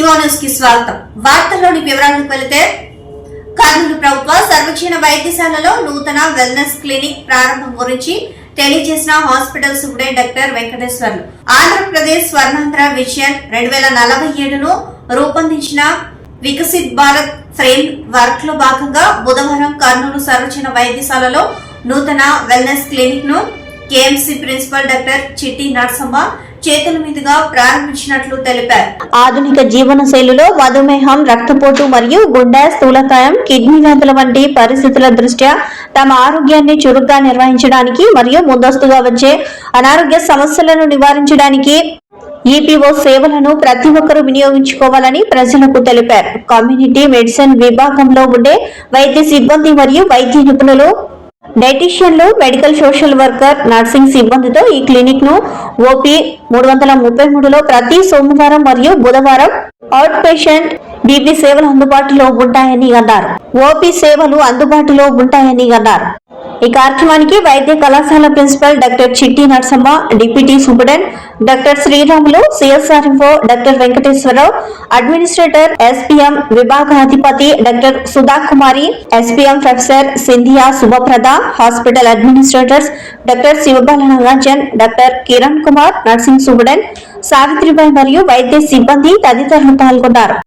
స్వాగతం. వార్తల్లోని వివరాలకు వెళితే కర్నూలు ప్రభుత్వ సర్వజన వైద్యశాలలో నూతన వెల్నెస్ క్లినిక్ ప్రారంభం గురించి తెలియజేసిన hospital superintendent doctor Venkateswarlu. Andhra Pradesh Swarnandhra vision రెండు వేల నలభై ఏడును రూపొందించిన వికసిత్ భారత్ ఫ్రేమ్ వర్క్లో భాగంగా బుధవారం కర్నూలు సర్వజన వైద్యశాలలో నూతన wellness క్లినిక్ను KMC principal doctor Chitti Narsamma చేతుల మీదుగా ప్రారంభించినట్లు తెలిపారు. ఆధునిక జీవన శైలిలో మధుమేహం రక్తపోటు మరియు గుండె స్థూలకాయం కిడ్నీ వ్యాధుల వంటి పరిస్థితుల దృష్ట్యా తమ ఆరోగ్యాన్ని చురుగ్గా నిర్వహించడానికి మరియు ముందస్తుగా వచ్చే అనారోగ్య సమస్యలను నివారించడానికి ఈపీఓ సేవలను ప్రతి ఒక్కరూ వినియోగించుకోవాలని ప్రజలకు తెలిపారు. కమ్యూనిటీ మెడిసిన్ విభాగంలో ఉండే వైద్య సిబ్బంది మరియు వైద్య నిపుణులు డైటీషియన్లు మెడికల్ సోషల్ వర్కర్ నర్సింగ్ సిబ్బందితో ఈ క్లినిక్ను ఓపీ మూడు వందల ముప్పై మూడులో ప్రతి సోమవారం మరియు బుధవారం అవుట్ పేషెంట్ బీపీ సేవలు అందుబాటులో ఉంటాయని అన్నారు. ఓపీ సేవలు అందుబాటులో ఉంటాయని అన్నారు. ఈ కార్యక్రమానికి వైద్య కళాశాల principal doctor Chitti Narasamma deputy superintendent doctor Sriramulu CSRO doctor Venkateswara Rao administrator SPM విభాగాధిపతి doctor Sudha Kumari SPM professor Sindhiya Subhaprada hospital administrators doctor Sivabala Nagarjan doctor Kiran Kumar nursing superintendent Savitribai మరియు వైద్య సిబ్బంది తదితరులు పాల్గొన్నారు.